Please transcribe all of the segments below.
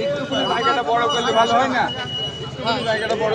একটুখানি জায়গাটা বড় করলে ভালো হয় না জায়গাটা বড়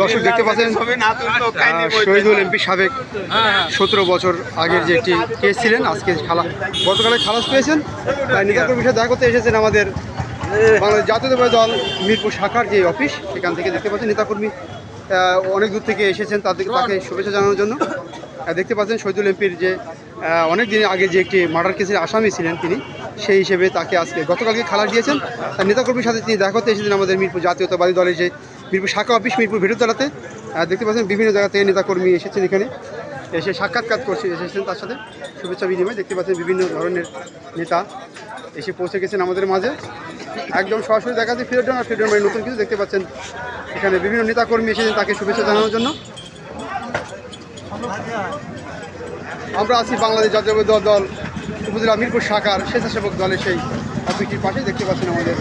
দর্শক দেখতে পাচ্ছেন শহীদুল এমপি সাবেক সতেরো বছর আগের যে একটি কেস ছিলেন, আজকে খালা গতকালে খালাস পেয়েছেন। তাই নেতাকর্মীর বিষয়ে দেখা করতে এসেছেন আমাদের বাংলাদেশ জাতীয়তাবাদী দল মিরপুর শাখার যে অফিস সেখান থেকে দেখতে পাচ্ছেন নেতাকর্মী অনেক দূর থেকে এসেছেন তাদের তাকে শুভেচ্ছা জানানোর জন্য। দেখতে পাচ্ছেন শহীদুল এমপির যে অনেক দিন আগে যে একটি মার্ডার কেসের আসামি ছিলেন তিনি। সেই হিসেবে তাকে আজকে গতকালকে খালাস দিয়েছেন। তার নেতাকর্মীর সাথে তিনি দেখা করতে এসেছেন আমাদের মিরপুর জাতীয়তাবাদী দলের যে মিরপুর শাখা অফিস মিরপুর ভিড়তলাতে আহ, দেখতে পাচ্ছেন বিভিন্ন জায়গা থেকে নেতাকর্মী এসেছেন এখানে। এসে সাক্ষাৎকার করছে এসেছেন তার সাথে। শুভেচ্ছা বিনিময় দেখতে পাচ্ছেন বিভিন্ন ধরনের নেতা এসে পৌঁছে গেছেন আমাদের মাঝে। একদম সরাসরি দেখা যাচ্ছে ফিরোডন আর ফিরোডন নতুন কিছু দেখতে পাচ্ছেন। এখানে বিভিন্ন নেতাকর্মী এসেছেন তাকে শুভেচ্ছা জানানোর জন্য। আমরা আছি বাংলাদেশ দল দল উপজেলা মিরপুর শাখার স্বেচ্ছাসেবক দলের সেই অফিসটির পাশে দেখতে পাচ্ছেন আমাদের।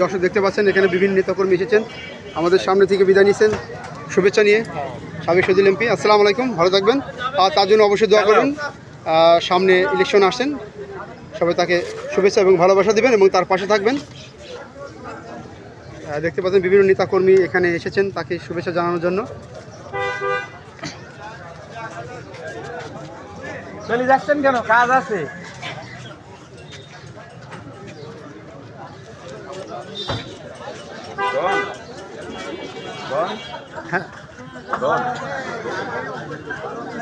দর্শক দেখতে পাচ্ছেন, এখানে বিভিন্ন নেতাকর্মী এসেছেন। আমাদের সামনে থেকে বিদায় নিয়েছেন শুভেচ্ছা নিয়ে সাবেক সদিল এমপি। আসসালামু আলাইকুম, ভালো থাকবেন। আর তার জন্য অবশ্যই দোয়া করবেন। সামনে ইলেকশন আসছেন। সবাই তাকে শুভেচ্ছা এবং ভালোবাসা দেবেন এবং তার পাশে থাকবেন। দেখতে পাচ্ছেন বিভিন্ন নেতাকর্মী এখানে এসেছেন তাকে শুভেচ্ছা জানানোর জন্য। চলে যাচ্ছেন কেন? কাজ আছে। হ্যাঁ।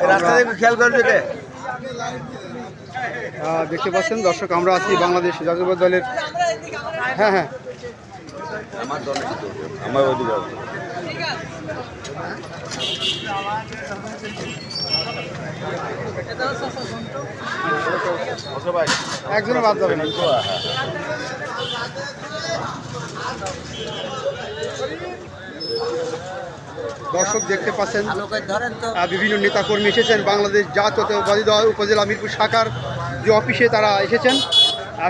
রাস্তা দেখে খেয়াল করবে কে আহ, দেখতে পাচ্ছেন দর্শক আমরা আছি বাংলাদেশ জাতীয়তাবাদী দলের হ্যাঁ হ্যাঁ। আমার একজনে বাদ যাবে না। দর্শক দেখতে পাচ্ছেন বিভিন্ন নেতাকর্মী এসেছেন। বাংলাদেশ জাতীয়তাবাদী দল, উপজেলা মিরপুর শাখার যে অফিসে তারা এসেছেন।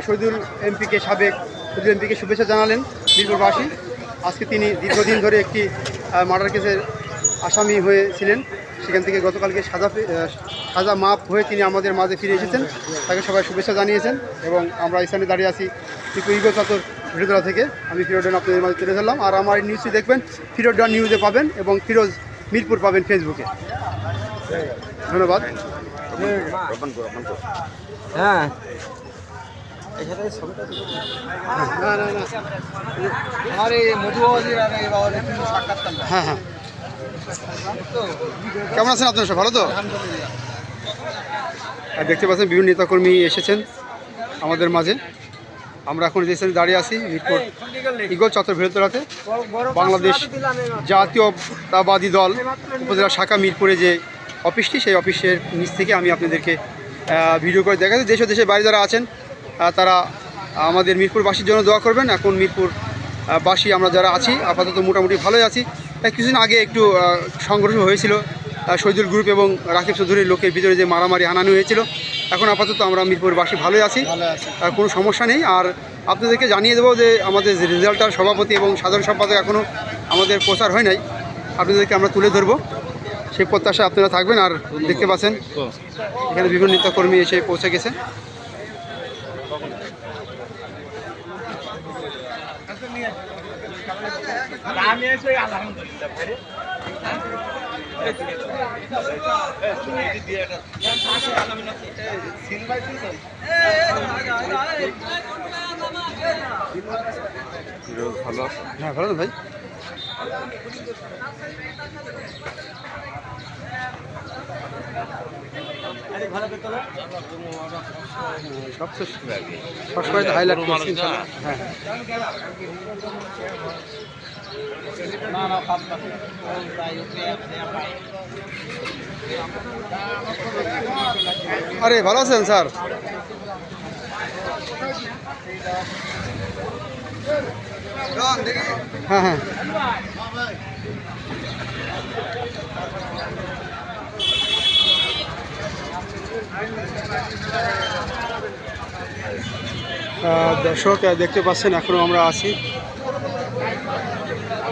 শহীদুল এমপিকে সাবেক, শহীদুল এমপিকে শুভেচ্ছা জানালেন। মিরপুরবাসী আজকে তিনি দীর্ঘদিন ধরে একটি মার্ডার কেসের আসামি হয়েছিলেন। সেখান থেকে গতকালকে সাজা সাজা মাপ হয়ে তিনি আমাদের মাঝে ফিরে এসেছেন। তাকে সবাই শুভেচ্ছা জানিয়েছেন এবং আমরা এখানে দাঁড়িয়ে আছি মিরপুর ইগো থেকে। আমি ফিরোডন আপনাদের মাঝে তুলে ধরলাম। আর আমার এই নিউজটি দেখবেন ফিরোডন নিউজে পাবেন এবং ফিরোজ মিরপুর পাবেন ফেসবুকে ধন্যবাদ। হ্যাঁ। এখানে ছবিটা না না না। আমার এই মধুবাবুজির আর এই বাবাজির সাক্ষাৎকার হ্যাঁ হ্যাঁ। কেমন আছেন আপনার সব? ভালো তো? আর দেখতে পাচ্ছেন বিভিন্ন নেতাকর্মী এসেছেন আমাদের মাঝে। আমরা এখন যে স্থানে দাঁড়িয়ে আছি মিরপুর ইগল চত্বর ভিড়তলাতে বাংলাদেশ জাতীয়তাবাদী দল উপজেলা শাখা মিরপুরে যে অফিসটি সেই অফিসের নিচ থেকে আমি আপনাদেরকে ভিডিও করে দেখাচ্ছি। দেশ দেশের বাইরে যারা আছেন তারা আমাদের মিরপুরবাসীর জন্য দোয়া করবেন। এখন মিরপুর আহ, বাসী আমরা যারা আছি আপাতত মোটামুটি ভালোই আছি। তাই কিছুদিন আগে একটু সংঘর্ষ হয়েছিল শহীদুল গ্রুপ এবং রাকিব চৌধুরীর লোকের ভিতরে যে মারামারি হানানি হয়েছিল। এখন আপাতত আমরা মিরপুরবাসী ভালোই আছি কোনো সমস্যা নেই। আর আপনাদেরকে জানিয়ে দেবো যে আমাদের যে রেজাল্টার সভাপতি এবং সাধারণ সম্পাদক এখনও আমাদের প্রচার হয় নাই আপনাদেরকে আমরা তুলে ধরবো। সেই প্রত্যাশা আপনারা থাকবেন আর দেখতে পাচ্ছেন এখানে বিভিন্ন নেতাকর্মী এসে পৌঁছে গেছে। আমি এসে ভালো। হ্যাঁ ভাই সব তো সবসময় হাইলাইট করছি ইনশাল্লাহ। হ্যাঁ আরে ভালো আছেন স্যার? হ্যাঁ হ্যাঁ। দর্শক দেখতে পাচ্ছেন এখনও আমরা আছি।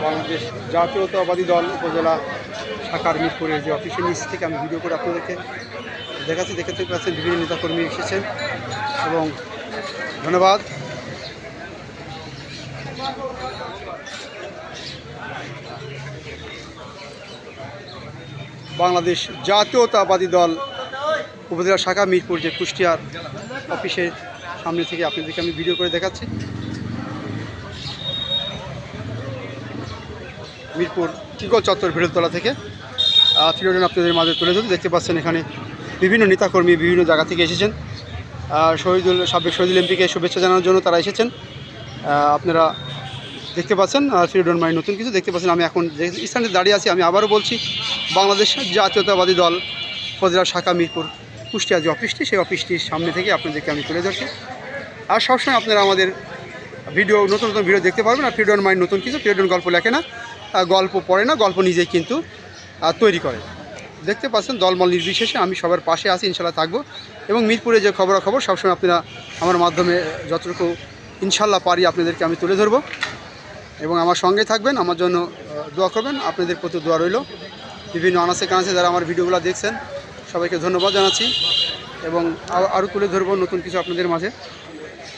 বাংলাদেশ জাতীয়তাবাদী দল উপজেলা শাখার মিরপুরের যে অফিসের নিচ থেকে আমি ভিডিও করে আপনাদেরকে দেখাচ্ছি, দেখতে পাচ্ছেন, বিভিন্ন নেতাকর্মী এসেছেন এবং ধন্যবাদ। বাংলাদেশ জাতীয়তাবাদী দল উপজেলা শাখা, মিরপুর যে কুষ্টিয়ার অফিসের সামনে থেকে আপনাদেরকে আমি ভিডিও করে দেখাচ্ছি। মিরপুর চিকল চত্বর ভিড়তলা থেকে। ফিরোডেন আপনাদের মাঝে তুলে ধরে দেখতে পাচ্ছেন এখানে বিভিন্ন নেতাকর্মী বিভিন্ন জায়গা থেকে এসেছেন। শহীদুল, সাবেক শহীদুল এমপিকে শুভেচ্ছা জানানোর জন্য তারা এসেছেন। আপনারা দেখতে পাচ্ছেন আর ফিরোডন মাই নতুন কিছু দেখতে পাচ্ছেন। আমি এখন যে স্থানে দাঁড়িয়ে আছি, আমি আবারও বলছি, বাংলাদেশ জাতীয়তাবাদী দল, উপজেলা শাখা, মিরপুর কুষ্টিয়া যে অফিসটি, সেই অফিসটির সামনে থেকে আপনাদেরকে আমি তুলে ধরছি। আর সবসময় আপনারা আমাদের ভিডিও, নতুন নতুন ভিডিও দেখতে পারবেন। আর ফিরোডন মাইন্ড নতুন কিছু ফিরোডন গল্প লেখে না গল্প পড়ে না, গল্প নিজেই কিন্তু তৈরি করে। দেখতে পাচ্ছেন দলমল নির্বিশেষে আমি সবার পাশে আছি ইনশাল্লাহ থাকব। এবং মিরপুরে যে খবরাখবর, সবসময় আপনারা আমার মাধ্যমে, যতটুকু ইনশাল্লাহ পারি আপনাদেরকে আমি তুলে ধরবো। এবং আমার সঙ্গে থাকবেন, আমার জন্য দোয়া করবেন। আপনাদের প্রতি দোয়া রইল। বিভিন্ন আনাসে কানাসে যারা আমার ভিডিওগুলো দেখছেন সবাইকে ধন্যবাদ জানাচ্ছি এবং আরও তুলে ধরবো নতুন কিছু আপনাদের মাঝে।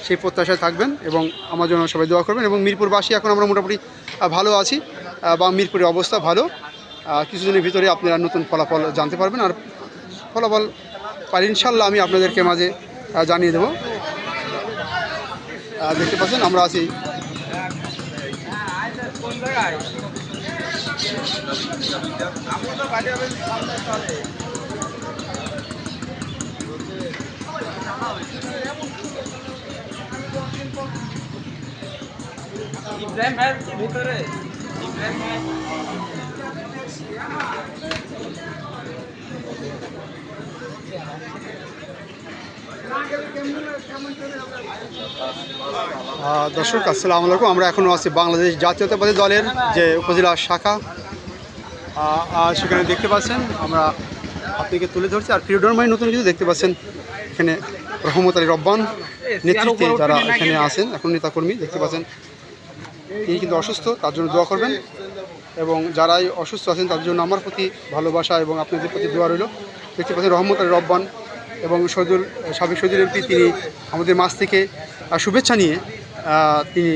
সেই প্রত্যাশায় থাকবেন এবং আমার জন্য সবাই দোয়া করবেন এবং মিরপুরবাসী এখন আমরা মোটামুটি ভালো আছি। বা মিরপুরের অবস্থা ভালো। কিছুদিনের ভিতরে আপনারা নতুন ফলাফল জানতে পারবেন আর ফলাফল পার ইনশাল্লাহ আমি আপনাদেরকে মাঝে জানিয়ে দেবো। দেখতে পাচ্ছেন আমরা আছি। ইব্রাহিম ভাই, ভিতরে। ইব্রাহিম দর্শক, আসসালামু আলাইকুম। আমরা এখনও আছি বাংলাদেশ জাতীয়তাবাদী দলের যে উপজেলা শাখা। আর সেখানে দেখতে পাচ্ছেন, আমরা আপনাকে তুলে ধরছি। আর ফিরোডরমাই নতুন কিছু দেখতে পাচ্ছেন এখানে। রহমত আলী রব্বান নেতৃত্বে যারা এখানে আছেন এখন নেতাকর্মী দেখতে পাচ্ছেন তিনি কিন্তু অসুস্থ তার জন্য দোয়া করবেন। এবং যারাই অসুস্থ আছেন তাদের জন্য আমার প্রতি ভালোবাসা এবং আপনাদের প্রতি দোয়া রইল। দেখতে পাচ্ছেন রহমত আলী রব্বান এবং সজুল সাবেক শহীদুল এমপি তিনি আমাদের মাছ থেকে শুভেচ্ছা নিয়ে তিনি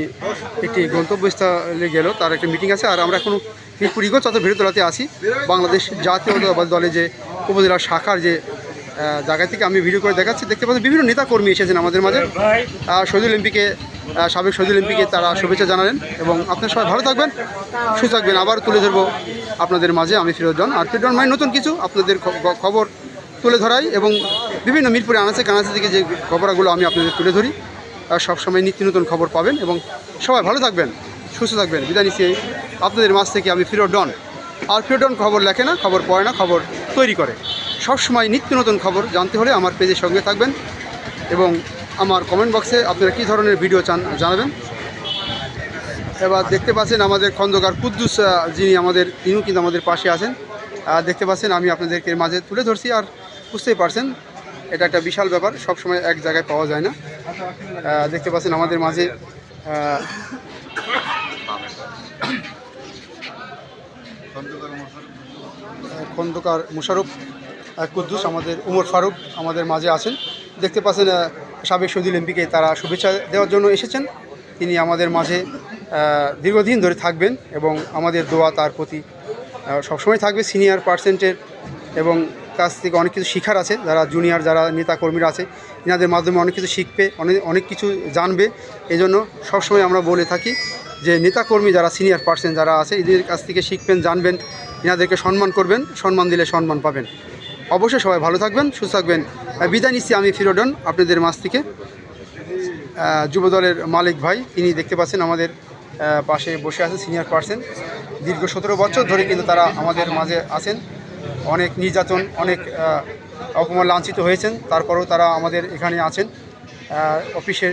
একটি গন্তব্যস্থলে গেল। তার একটা মিটিং আছে আর আমরা এখনও মিরপুর ইগো চত্বর ভেড়তলাতে আছি। বাংলাদেশ জাতীয়তাবাদী দলে যে উপজেলা শাখার যে জায়গা থেকে আমি ভিডিও করে দেখাচ্ছি। দেখতে পাচ্ছেন বিভিন্ন নেতা কর্মী এসেছেন আমাদের মাঝে। আহ, শহীদুল এমপিকে সাবেক শহীদুল এমপিকে তারা শুভেচ্ছা জানালেন এবং আপনারা সবাই ভালো থাকবেন সুস্থ থাকবেন। আবার তুলে ধরবো আপনাদের মাঝে। আমি ফিরোজন আর ফিরোজন মানে নতুন কিছু আপনাদের খবর তুলে ধরাই এবং বিভিন্ন মিরপুরে আনাচে কানাচে থেকে যে খবরগুলো আমি আপনাদের তুলে ধরি সবসময় নিত্য নতুন খবর পাবেন এবং সবাই ভালো থাকবেন সুস্থ থাকবেন। বিদায় নিচ্ছি আপনাদের মাঝ থেকে আমি ফিরোডন আর ফিরোডন খবর লেখে না খবর পড়ে না খবর তৈরি করে। সবসময় নিত্য নতুন খবর জানতে হলে আমার পেজের সঙ্গে থাকবেন এবং আমার কমেন্ট বক্সে আপনারা কী ধরনের ভিডিও চান জানাবেন। এবার দেখতে পাচ্ছেন আমাদের খন্দকার কুদ্দুস যিনি আমাদের, তিনিও কিন্তু আমাদের পাশে আছেন। দেখতে পাচ্ছেন আমি আপনাদেরকে মাঝে তুলে ধরছি আর বুঝতেই পারছেন, এটা একটা বিশাল ব্যাপার সব সময় এক জায়গায় পাওয়া যায় না। দেখতে পাচ্ছেন আমাদের মাঝে খন্দকার মুশারফ। কুদ্দুস আমাদের উমর ফারুক আমাদের মাঝে আছেন। দেখতে পাচ্ছেন সাবেক শহীদুল এমপিকে তারা শুভেচ্ছা দেওয়ার জন্য এসেছেন। তিনি আমাদের মাঝে দীর্ঘদিন ধরে থাকবেন এবং আমাদের দোয়া তার প্রতি সবসময় থাকবে। সিনিয়র পার্সেন্টের এবং কাছ থেকে অনেক কিছু শিখার আছে। যারা জুনিয়র, যারা নেতা কর্মীরা আছে, এনাদের মাধ্যমে অনেক কিছু শিখবে, অনেক অনেক কিছু জানবে। এই জন্য সবসময় আমরা বলে থাকি যে, নেতাকর্মী যারা সিনিয়র পার্সন যারা আছে, এদের কাছ থেকে শিখবেন, জানবেন, এনাদেরকে সম্মান করবেন, সম্মান দিলে সম্মান পাবেন। অবশ্যই সবাই ভালো থাকবেন, সুস্থ থাকবেন। বিদায় নিচ্ছি আমি ফিরোডন, আপনাদের মাছ থেকে। যুবদলের মালিক ভাই তিনি দেখতে পাচ্ছেন আমাদের পাশে বসে আছে সিনিয়র পার্সন দীর্ঘ সতেরো বছর ধরে কিন্তু তারা আমাদের মাঝে আছেন। অনেক নির্যাতন, অনেক অপমান লাঞ্ছিত হয়েছেন। তারপরেও তারা আমাদের এখানে আছেন। অফিসে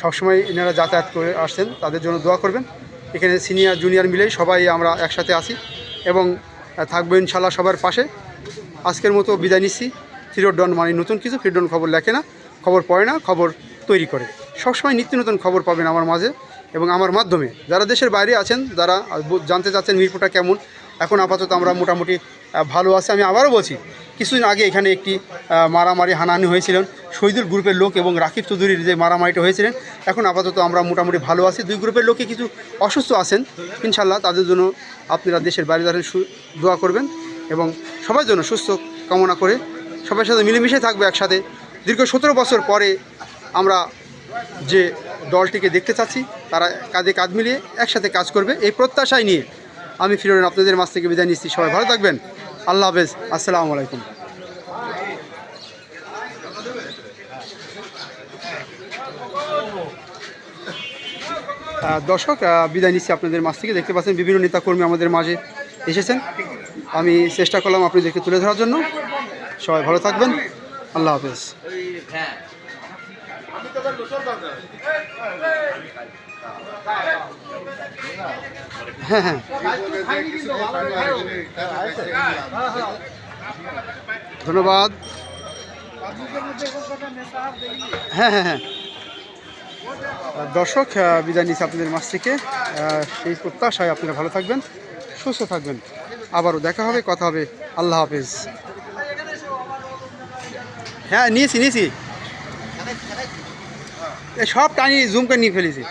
সবসময় এনারা যাতায়াত করে আসছেন। তাদের জন্য দোয়া করবেন। এখানে সিনিয়র জুনিয়র মিলেই সবাই আমরা একসাথে আছি এবং থাকব ইনশাল্লাহ সবার পাশে। আজকের মতো বিদায় নিচ্ছি। ফিরোডন মানে নতুন কিছু ফিরোডন খবর লেখে না, খবর পড়ে না, খবর তৈরি করে। সবসময় নিত্য নতুন খবর পাবেন আমার মাঝে এবং আমার মাধ্যমে। যারা দেশের বাইরে আছেন, যারা জানতে চাচ্ছেন মিরপুরটা কেমন, এখন আপাতত আমরা মোটামুটি ভালো আছে। আমি আবারও বলছি, কিছুদিন আগে এখানে একটি মারামারি, হানাহানি হয়েছিলেন। শহীদুল গ্রুপের লোক এবং রাকিব চৌধুরীর যে মারামারিটা হয়েছিলেন, এখন আপাতত আমরা মোটামুটি ভালো আছি। দুই গ্রুপের লোকে কিছু অসুস্থ আছেন ইনশাল্লাহ তাদের জন্য আপনারা দেশের বাইরে দাঁড়িয়ে দোয়া করবেন। এবং সবার জন্য সুস্থ কামনা করে সবার সাথে মিলেমিশে থাকবে একসাথে। দীর্ঘ সতেরো বছর পরে আমরা যে দলটিকে দেখতে চাচ্ছি, তারা কাঁধে কাঁধ মিলিয়ে একসাথে কাজ করবে। এই প্রত্যাশায় নিয়ে আমি ফিরোন আপনাদের মাছ থেকে বিদায় নিচ্ছি। সবাই ভালো থাকবেন। আল্লাহ হাফেজ। আসসালামু আলাইকুম। দর্শক বিদায় নিচ্ছি আপনাদের মাছ থেকে। দেখতে পাচ্ছেন বিভিন্ন নেতাকর্মী আমাদের মাঝে এসেছেন। আমি চেষ্টা করলাম আপনাদেরকে তুলে ধরার জন্য। সবাই ভালো থাকবেন। আল্লাহ হাফেজ। হ্যাঁ হ্যাঁ। ধন্যবাদ। হ্যাঁ হ্যাঁ হ্যাঁ। দর্শক বিদায় নিচ্ছি আপনাদের মাছ থেকে। সেই প্রত্যাশায় আপনারা ভালো থাকবেন, সুস্থ থাকবেন। আবারও দেখা হবে কথা হবে। আল্লাহ হাফেজ। হ্যাঁ নিয়েছি নিয়েছি। সব টানি জুম করে নিয়ে ফেলেছি।